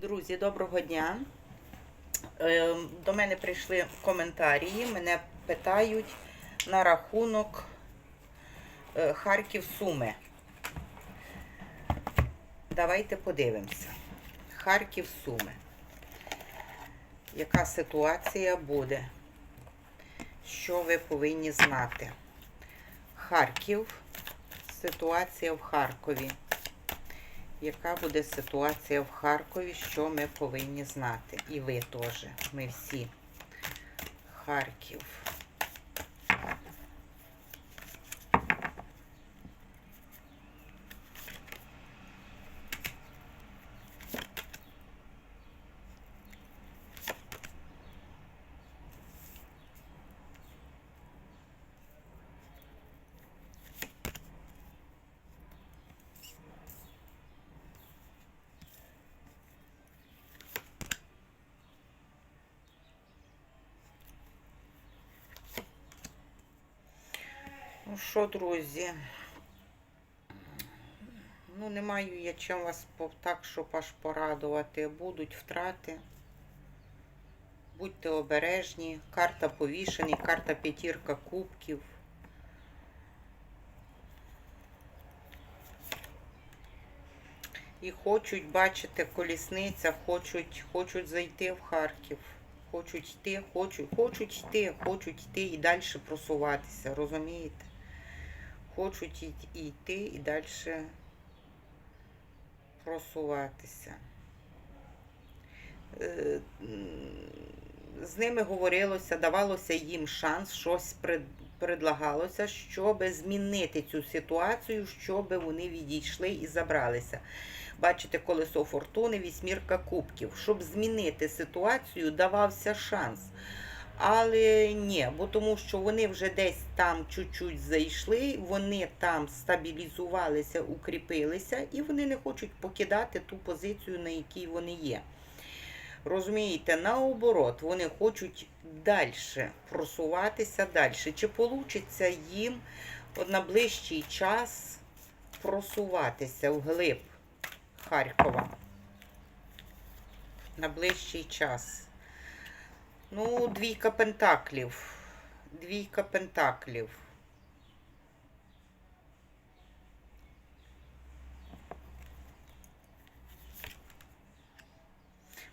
Друзі, доброго дня. Е, До мене прийшли коментарі. Мене питають на рахунок е, Харків Суми. Давайте подивимося. Харків Суми. Яка ситуація буде? Що ви повинні знати? Харків. Ситуація в Харкові. Яка буде ситуація в Харкові, що ми повинні знати? І ви теж. Ми всі. Харків. Ну що, друзі? Ну, не маю я чим вас так, щоб аж порадувати. Будуть втрати. Будьте обережні. Карта повішений, карта п'ятірка кубків. І хочуть бачити колісниця, хочуть, хочуть зайти в Харків. Хочуть йти, хочуть, хочуть йти, хочуть йти і далі просуватися, розумієте? Хочуть йти і далі просуватися. Е, З ними говорилося, давалося їм шанс, щось предлагалося, щоб змінити цю ситуацію, щоб вони відійшли і забралися. Бачите, колесо фортуни, вісьмірка кубків. Щоб змінити ситуацію, давався шанс. Але ні, бо тому що вони вже десь там чуть-чуть зайшли, вони там стабілізувалися, укріпилися, і вони не хочуть покидати ту позицію, на якій вони є. Розумієте, наоборот, вони хочуть далі просуватися далі. Чи вийде їм на ближчий час просуватися вглиб Харкова? На ближчий час. Ну, двійка пентаклів. Двійка пентаклів.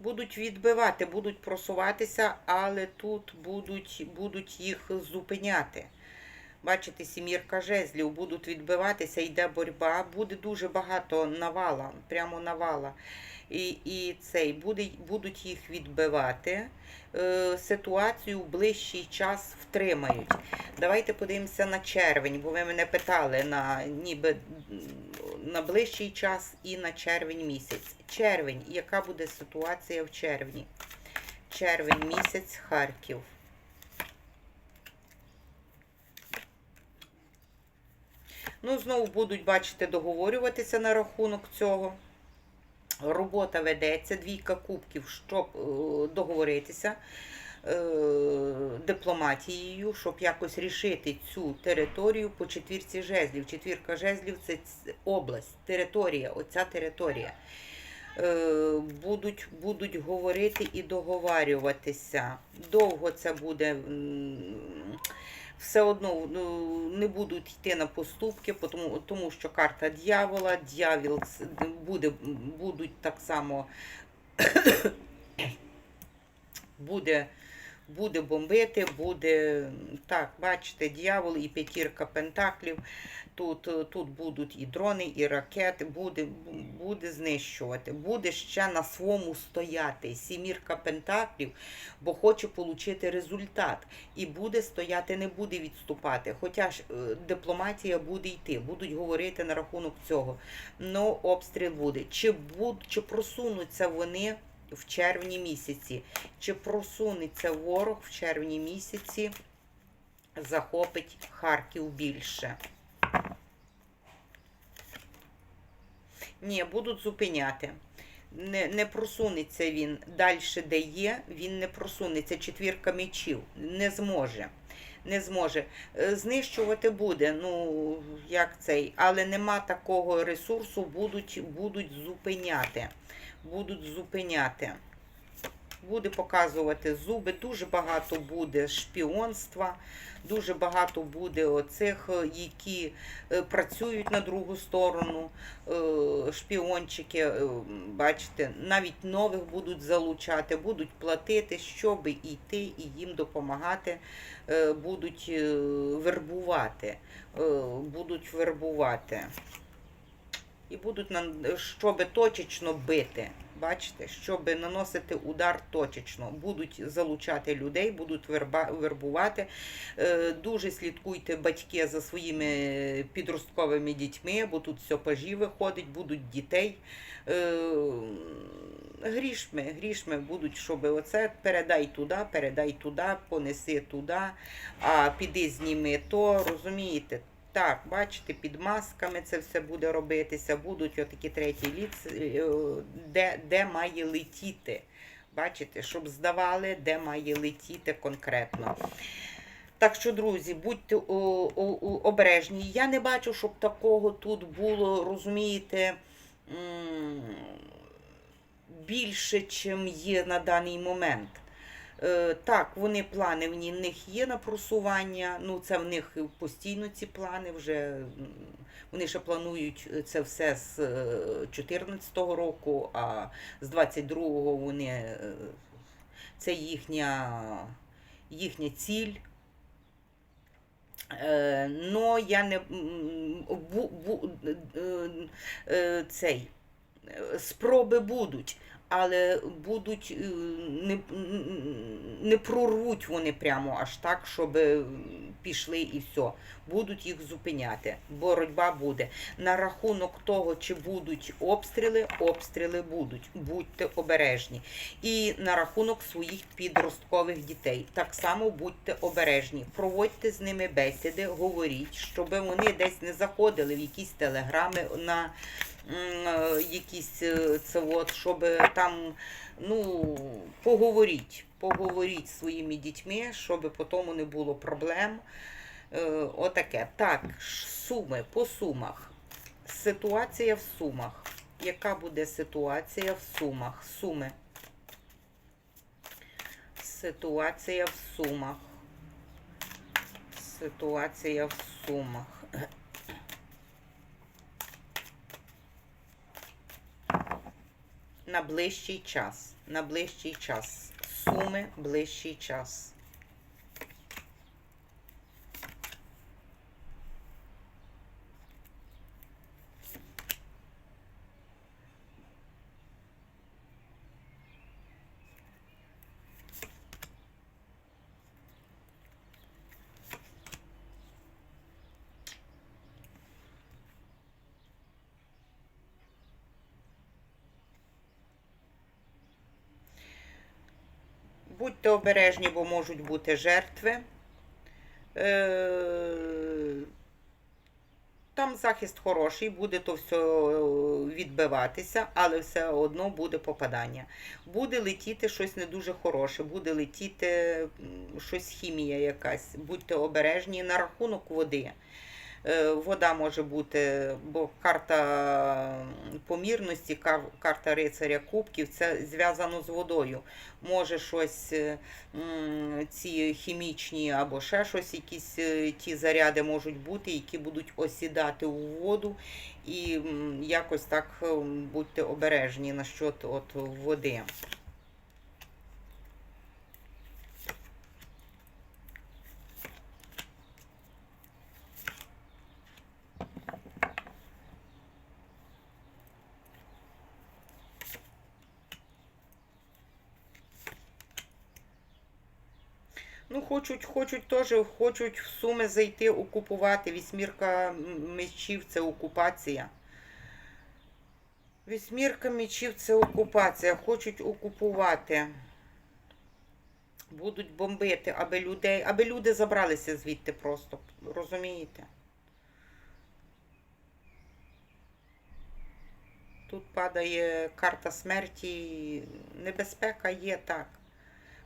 Будуть відбивати, будуть просуватися, але тут будуть, будуть їх зупиняти. Бачите, сімірка жезлів будуть відбиватися, йде боротьба, буде дуже багато навала, прямо навала. І, і цей буде, будуть їх відбивати. Е, ситуацію в ближчий час втримають. Давайте подивимося на червень, бо ви мене питали на ніби на ближчий час і на червень місяць. Червень, яка буде ситуація в червні? Червень місяць, Харків. Ну, знову будуть, бачите, договорюватися на рахунок цього. Робота ведеться, двійка кубків, щоб е, договоритися е, дипломатією, щоб якось рішити цю територію по четвірці жезлів. Четвірка жезлів це область, територія, оця територія. Е, будуть, будуть говорити і договарюватися. Довго це буде. Все одно ну, не будуть йти на поступки, тому, тому що карта дьявола, дьявіл буде, будуть так само буде, буде бомбити, буде так, бачите, дьявол і п'ятірка пентаклів. Тут, тут будуть і дрони, і ракети, буде, буде знищувати, буде ще на своєму стояти. Сімірка пентаклів, бо хоче отримати результат. І буде стояти, не буде відступати. Хоча ж е, дипломатія буде йти, будуть говорити на рахунок цього. Ну, обстріл буде. Чи, буд, чи просунуться вони в червні місяці? Чи просунеться ворог в червні місяці, захопить Харків більше? Ні, будуть зупиняти. Не, не просунеться він далі, де є, він не просунеться. Четвірка мечів не зможе. Не зможе. Е, Знищувати буде, ну як цей, але нема такого ресурсу, будуть, будуть зупиняти. Будуть зупиняти. Буде показувати зуби, дуже багато буде шпіонства, дуже багато буде оцих, е, які е, працюють на другу сторону, е, шпіончики, бачите, навіть нових будуть залучати, будуть платити, щоб йти і їм допомагати, будуть вербувати, будуть вербувати. І будуть на- щоб точечно бити. Бачите, щоб наносити удар точечно. Будуть залучати людей, будуть вербувати. Е, Дуже слідкуйте батьки за своїми підростковими дітьми, бо тут сьопажі виходить, будуть дітей. Е, Грішми, грішми будуть, щоб оце передай туди, передай туди, понеси туди, а піди зніми то, розумієте? Так, бачите, під масками це все буде робитися, будуть отакі треті ліц, е, де, де має летіти. Бачите, щоб здавали, де має летіти конкретно. Так що, друзі, будьте обережні. Я не бачу, щоб такого тут було, розумієте, більше, чим є на даний момент. Е, Так, вони плани в них є на просування. Ну, це в них постійно ці плани вже. Вони ще планують це все з 2014 року, а з 22-го вони е, це їхня, їхня ціль. Е, но я не бу, бу, е, е, цей е, спроби будуть, але будуть е, не, не прорвуть вони прямо аж так, щоб е, пішли і все. Будуть їх зупиняти. Боротьба буде. На рахунок того, чи будуть обстріли, обстріли будуть. Будьте обережні. І на рахунок своїх підросткових дітей. Так само будьте обережні. Проводьте з ними бесіди, говоріть, щоб вони десь не заходили в якісь телеграми на якісь е, це от, щоб там ну, поговоріть, поговоріть своїми дітьми, щоб потім не було проблем. Е, Отаке. Так, суми по сумах. Ситуація в сумах. Яка буде ситуація в сумах? Суми. Ситуація в сумах. Ситуація в сумах. На ближчий час. На ближчий час. Суми ближчий час. Будьте обережні, бо можуть бути жертви. Е, Там захист хороший, буде то все відбиватися, але все одно буде попадання. Буде летіти щось не дуже хороше, буде летіти щось хімія якась. Будьте обережні на рахунок води. Е, Вода може бути, бо карта помірності, карта рицаря кубків, це зв'язано з водою. Може щось, е, ці хімічні або ще щось, якісь е, ті заряди можуть бути, які будуть осідати у воду. І якось так будьте обережні насчет от води. Ну, хочуть, хочуть теж, хочуть в суми зайти, окупувати. Вісьмірка мечів це окупація. Вісьмірка мечів це окупація. Хочуть окупувати. Будуть бомбити, аби людей, аби люди забралися звідти просто. Розумієте? Тут падає карта смерті. Небезпека є так.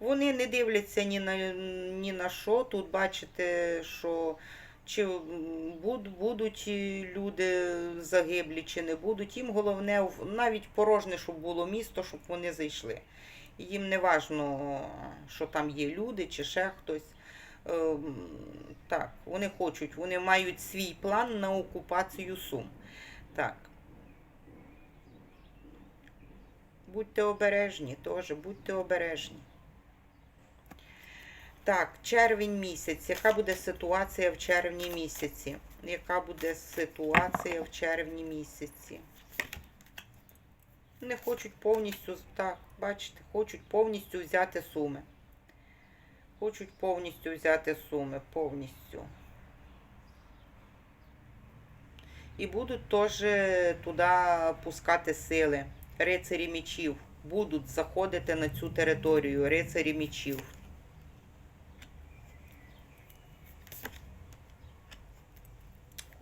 Вони не дивляться ні на, ні на що. Тут бачите, що чи будуть люди загиблі, чи не будуть. Їм головне навіть порожне, щоб було місто, щоб вони зайшли. Їм не важно, що там є люди чи ще хтось. Ем, Так, вони хочуть, вони мають свій план на окупацію Сум. Так. Будьте обережні теж, будьте обережні. Так, червень місяць. Яка буде ситуація в червні місяці? Яка буде ситуація в червні місяці? Не хочуть повністю, так, бачите, хочуть повністю взяти суми. Хочуть повністю взяти суми, повністю. І будуть теж туди пускати сили. Рицарі мічів будуть заходити на цю територію, рицарі мічів.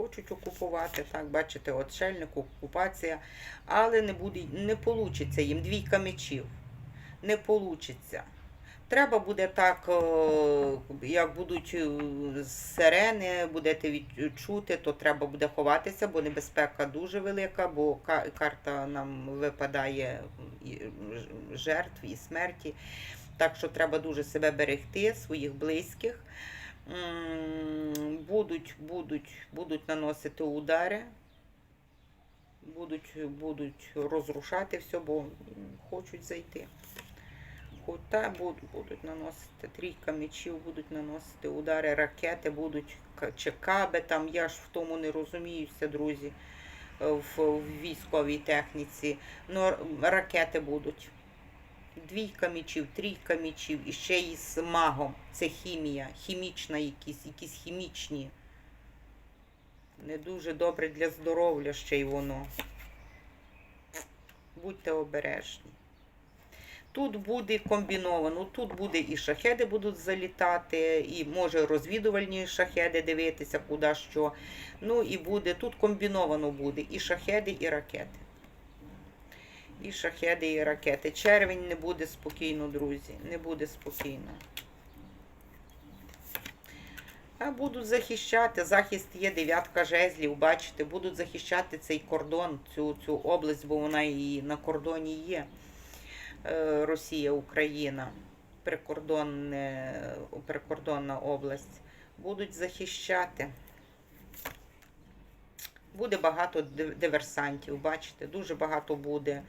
Хочуть окупувати, так, бачите, отшельник, окупація, але не буде, не получиться їм двійка мечів. Не получиться. Треба буде так, е, як будуть е, сирени, будете відчути, то треба буде ховатися, бо небезпека дуже велика, бо карта нам випадає жертв і смерті. Так що треба дуже себе берегти, своїх близьких. Будуть, будуть, будуть наносити удари, будуть, будуть розрушати все, бо хочуть зайти. Та будуть, будуть наносити трійка мечів, будуть наносити удари, ракети будуть, к- чи каби там, я ж в тому не розуміюся, друзі, в, в військовій техніці. Ну, ракети будуть. Двійка мечів, трійка мечів, і ще й з магом. Це хімія, хімічна якісь, якісь хімічні. Не дуже добре для здоров'я ще й воно. Будьте обережні. Тут буде комбіновано, тут буде і шахеди будуть залітати, і може розвідувальні шахеди дивитися, куди що. Ну і буде, тут комбіновано буде і шахеди, і ракети. І шахеди, і ракети. Червень не буде спокійно, друзі. Не буде спокійно. А будуть захищати. Захист є дев'ятка жезлів, бачите, будуть захищати цей кордон, цю, цю область, бо вона і на кордоні є. Е, Росія, Україна, прикордонне, прикордонна область. Будуть захищати. Буде багато диверсантів, бачите, дуже багато буде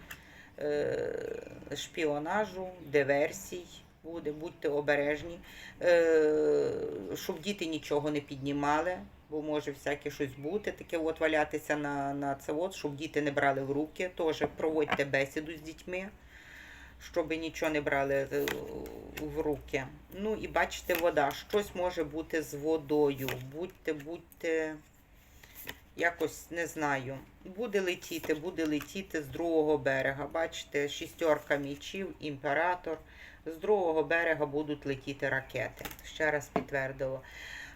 шпіонажу, диверсій буде, будьте обережні, е, щоб діти нічого не піднімали, бо може всяке щось бути, таке от валятися на, на це, от, щоб діти не брали в руки. Теж проводьте бесіду з дітьми, щоб нічого не брали е, в руки. Ну і бачите, вода. Щось може бути з водою. Будьте, будьте якось не знаю. Буде летіти, буде летіти з другого берега. Бачите, шістерка мічів, імператор. З другого берега будуть летіти ракети. Ще раз підтвердило.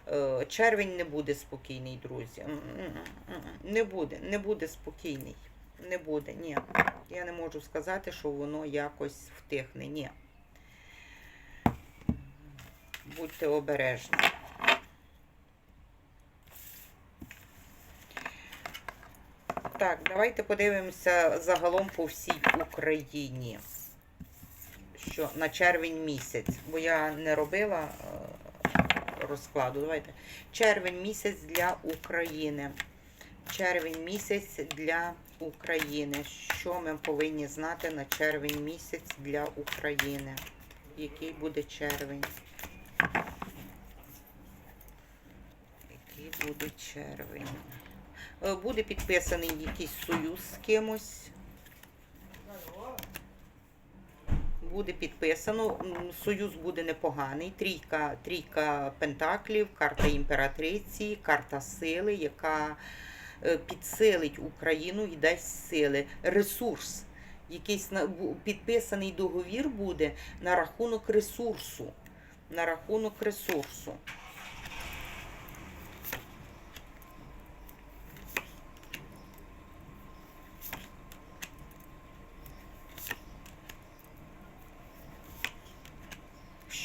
Е, Червень не буде спокійний, друзі. Не буде, не буде спокійний. Не буде, ні. Я не можу сказати, що воно якось втихне. Ні. Будьте обережні. Так, давайте подивимося загалом по всій Україні. Що на червень місяць, бо я не робила е, розкладу. Давайте. Червень місяць для України. Червень місяць для України. Що ми повинні знати на червень місяць для України? Який буде червень? Який буде червень? Е, Буде підписаний якийсь союз з кимось. Буде підписано. Союз буде непоганий. Трійка, трійка пентаклів, карта імператриці, карта сили, яка е, підсилить Україну і дасть сили. Ресурс. Якийсь підписаний договір буде на рахунок ресурсу. На рахунок ресурсу.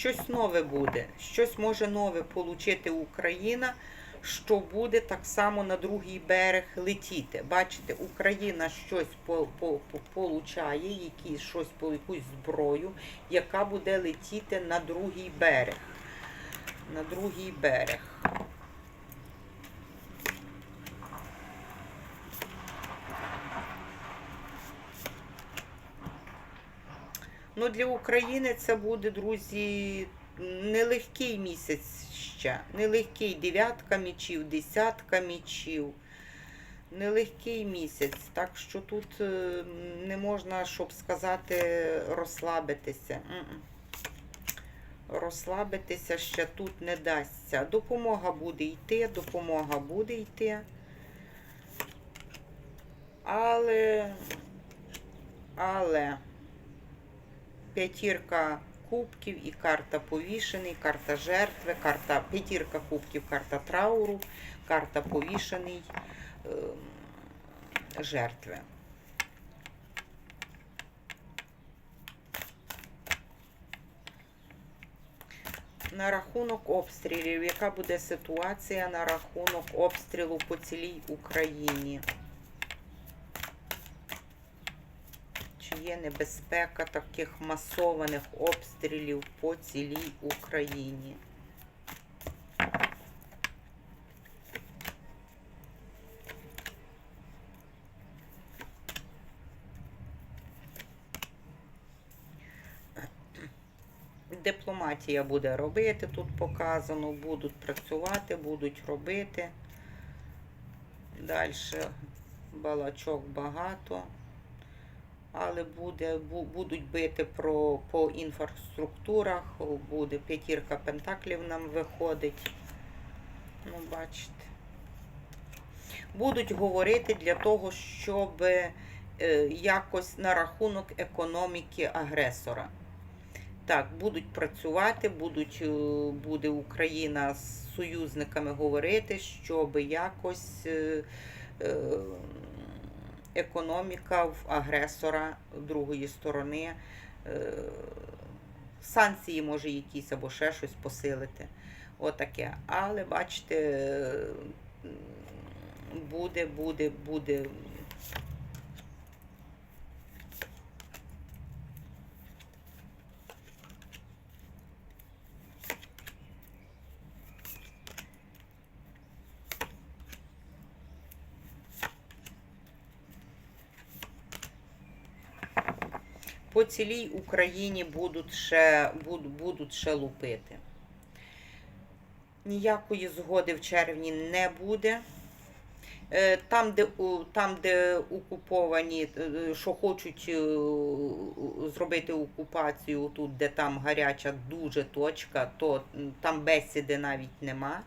Щось нове буде, щось може нове отримати Україна, що буде так само на другий берег летіти. Бачите, Україна щось по, по, по, получає, які, щось якусь зброю, яка буде летіти на другий берег. На другий берег. Ну, для України це буде, друзі, нелегкий місяць ще. Нелегкий дев'ятка мічів, десятка мічів. Нелегкий місяць. Так що тут е, не можна, щоб сказати, розслабитися. Розслабитися ще тут не дасться. Допомога буде йти, допомога буде йти. Але, але п'ятірка кубків і карта повішений, карта жертви, карта п'ятірка кубків, карта трауру, карта повішений ем, жертви. На рахунок обстрілів, яка буде ситуація на рахунок обстрілу по цілій Україні? Є небезпека таких масованих обстрілів по цілій Україні? Дипломатія буде робити, тут показано, будуть працювати, будуть робити. Далі балачок багато але буде, бу- будуть бити про, по інфраструктурах, буде п'ятірка пентаклів нам виходить. Ну, бачите. Будуть говорити для того, щоб е, якось на рахунок економіки агресора. Так, будуть працювати, будуть, е, буде Україна з союзниками говорити, щоб якось. Економіка в агресора другої сторони, е, санкції може якісь або ще щось посилити. Отаке. Але бачите, е, буде, буде, буде. По цілій Україні будуть ще, буд- будуть ще лупити. Ніякої згоди в червні не буде. Е, Там, де, там, де окуповані, е, що хочуть е, зробити окупацію, тут, де там гаряча дуже точка, то там бесіди навіть нема.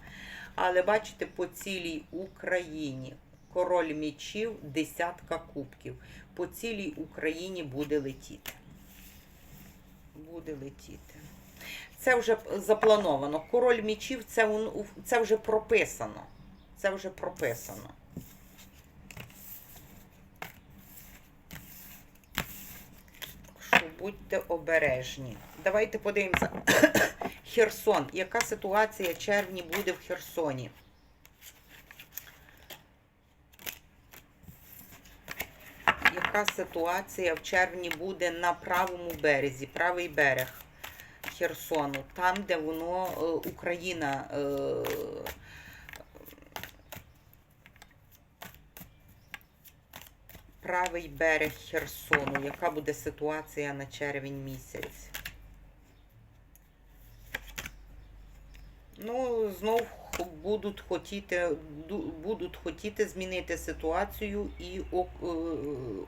Але бачите, по цілій Україні король мічів, десятка кубків. По цілій Україні буде летіти. Буде летіти. Це вже заплановано. Король мічів це, це вже прописано. Це вже прописано. Що будьте обережні. Давайте подивимося. Херсон. Яка ситуація червні буде в Херсоні? Яка ситуація в червні буде на правому березі, правий берег Херсону, там, де воно е, Україна. е, Правий берег Херсону. Яка буде ситуація на червень місяць? Ну, знов будуть хотіти, будуть хотіти змінити ситуацію і е,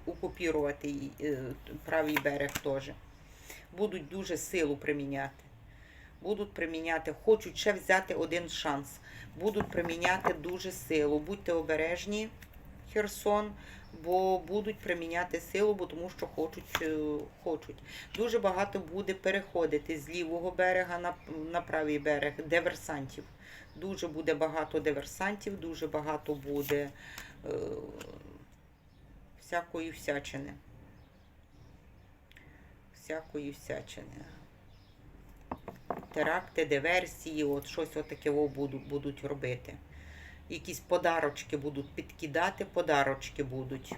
окупірувати е, правий берег теж. Будуть дуже силу приміняти. Будуть приміняти, хочуть ще взяти один шанс. Будуть приміняти дуже силу. Будьте обережні, Херсон, бо будуть приміняти силу, бо тому що хочуть. е, хочуть. Дуже багато буде переходити з лівого берега на, на правий берег диверсантів. Дуже буде багато диверсантів, дуже багато буде е, всякої всячини. Всякої всячини. Теракти, диверсії, от щось отаке будуть робити. Якісь подарочки будуть підкидати, подарочки будуть.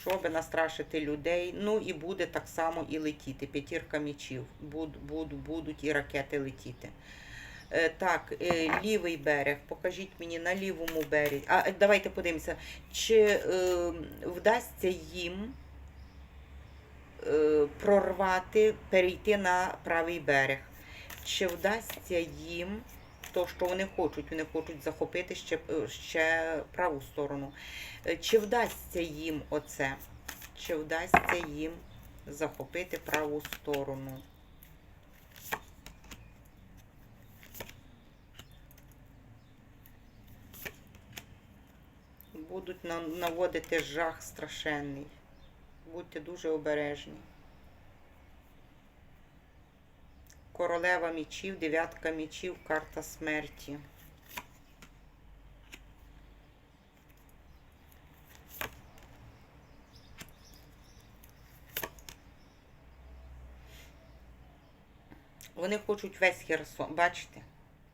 Щоб настрашити людей. Ну і буде так само і летіти. П'ятірка мічів. Буд, буд, будуть і ракети летіти. Е, так, е, лівий берег. Покажіть мені на лівому березі. А давайте подивимося, чи е, вдасться їм е, прорвати, перейти на правий берег. Чи вдасться їм то, що вони хочуть? Вони хочуть захопити ще, е, ще праву сторону. Е, Чи вдасться їм оце? Чи вдасться їм захопити праву сторону? Будуть на- наводити жах страшенний. Будьте дуже обережні. Королева мічів, дев'ятка мічів, карта смерті. Вони хочуть весь Херсон, бачите?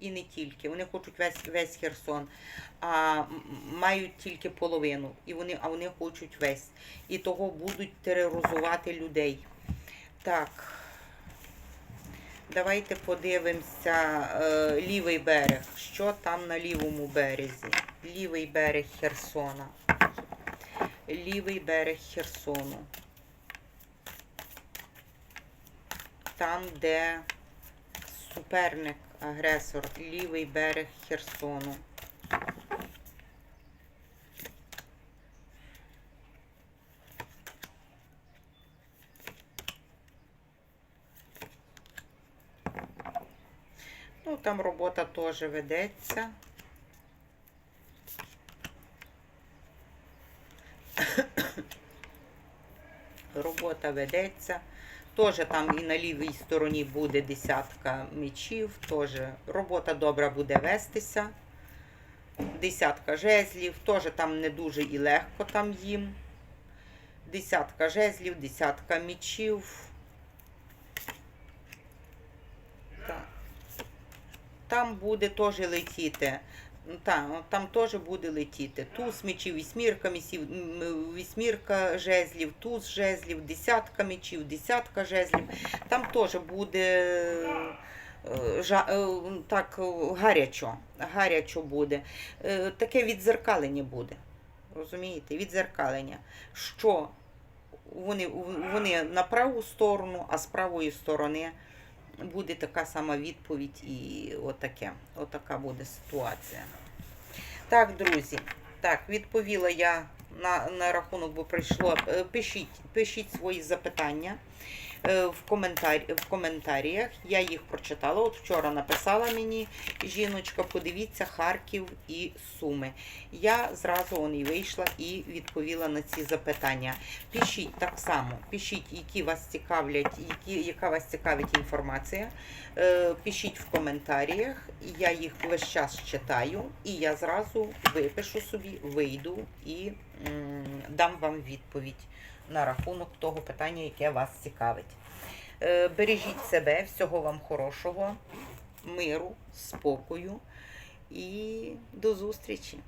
І не тільки. Вони хочуть весь, весь Херсон, а мають тільки половину. І вони, а вони хочуть весь. І того будуть тероризувати людей. Так. Давайте подивимося е, лівий берег. Що там на лівому березі? Лівий берег Херсона. Лівий берег Херсону. Там, де суперник, агресор, лівий берег Херсону. Там робота теж ведеться. Робота ведеться. Теж там і на лівій стороні буде десятка мечів. Теж робота добра буде вестися. Десятка жезлів, теж там не дуже і легко там їм. Десятка жезлів, десятка мечів. Там буде теж летіти. Ну, Там, там теж буде летіти. Туз мечів, вісьмірка мечів, м, вісьмірка жезлів, туз жезлів, десятка мечів, десятка жезлів. Там теж буде е, жа, е, так гарячо. Гарячо буде. Е, Таке відзеркалення буде. Розумієте? Відзеркалення. Що вони, вони на праву сторону, а з правої сторони буде така сама відповідь і отаке. Отака буде ситуація. Так, друзі, так, відповіла я на, на рахунок, бо прийшло. Е, Пишіть, пишіть свої запитання в, коментар, в коментарях. Я їх прочитала. От вчора написала мені жіночка, подивіться Харків і Суми. Я зразу он і вийшла і відповіла на ці запитання. Пишіть так само, пишіть, які вас цікавлять, які, яка вас цікавить інформація. Е, Пишіть в коментарях, я їх весь час читаю, і я зразу випишу собі, вийду і дам вам відповідь на рахунок того питання, яке вас цікавить. Е, Бережіть себе, всього вам хорошого, миру, спокою і до зустрічі!